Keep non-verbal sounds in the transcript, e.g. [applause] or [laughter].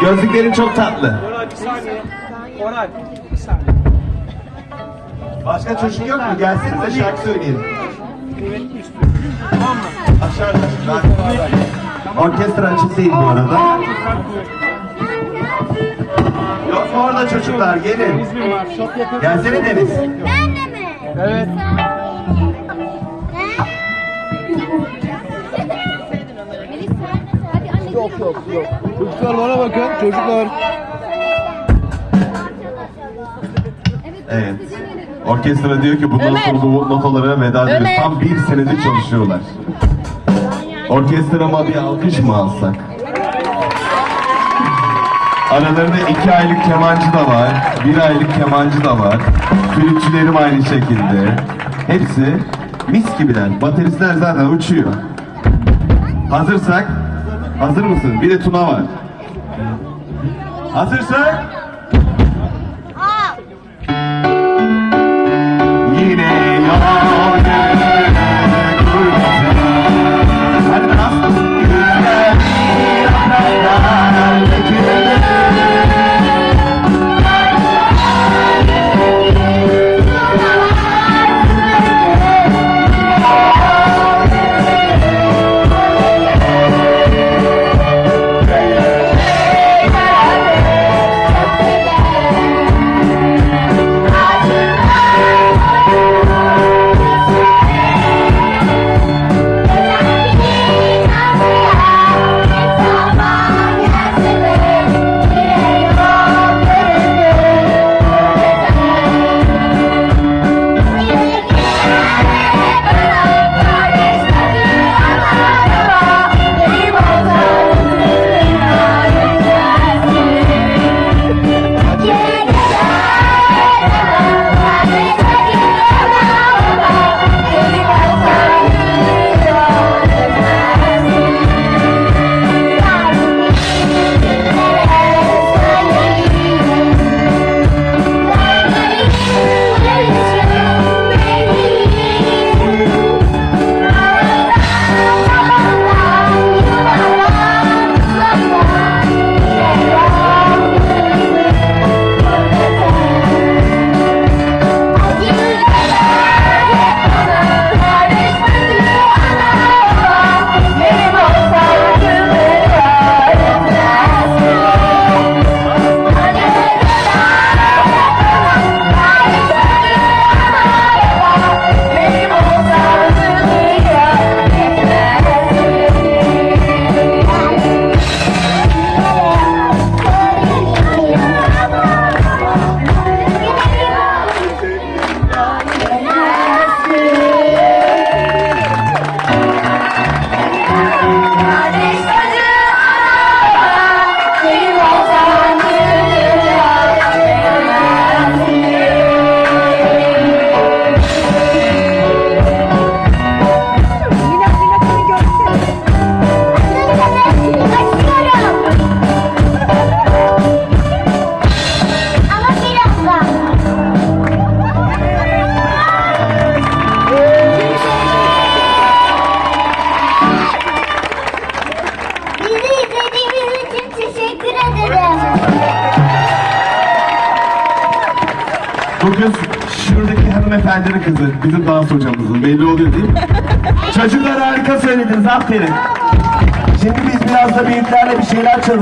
Gözlüklerin çok tatlı. Koray bir saniye. Koray bir saniye. Başka çocuk yok mu? Gelsenize şarkı söyleyelim. Evet istiyorum. Tamam mı? Aşağıda. Ben... Orkestra açık değil bu arada. Yok mu orada çocuklar? Gelin. Gelsene Deniz. Ben de mi? Evet. Yok yok yok. Çocuklar bana bakın çocuklar. Evet. Orkestra diyor ki bundan sonra bu notalara veda ediyoruz. Tam bir senedir çalışıyorlar. Orkestrama bir alkış mı alsak? Aralarında iki aylık kemancı da var, bir aylık kemancı da var. Flütçülerim aynı şekilde. Hepsi mis gibiler. Bateristler zaten uçuyor. Hazırsak, hazır mısın? Bir de Tuna var. Hazırsak, kız şuradaki hanımefendinin kızı. Bizim dans hocamızın. Belli oluyor değil mi? [laughs] Çocuklar harika söylediniz. Aferin. Şimdi biz biraz da büyüklerle bir şeyler çalışacağız.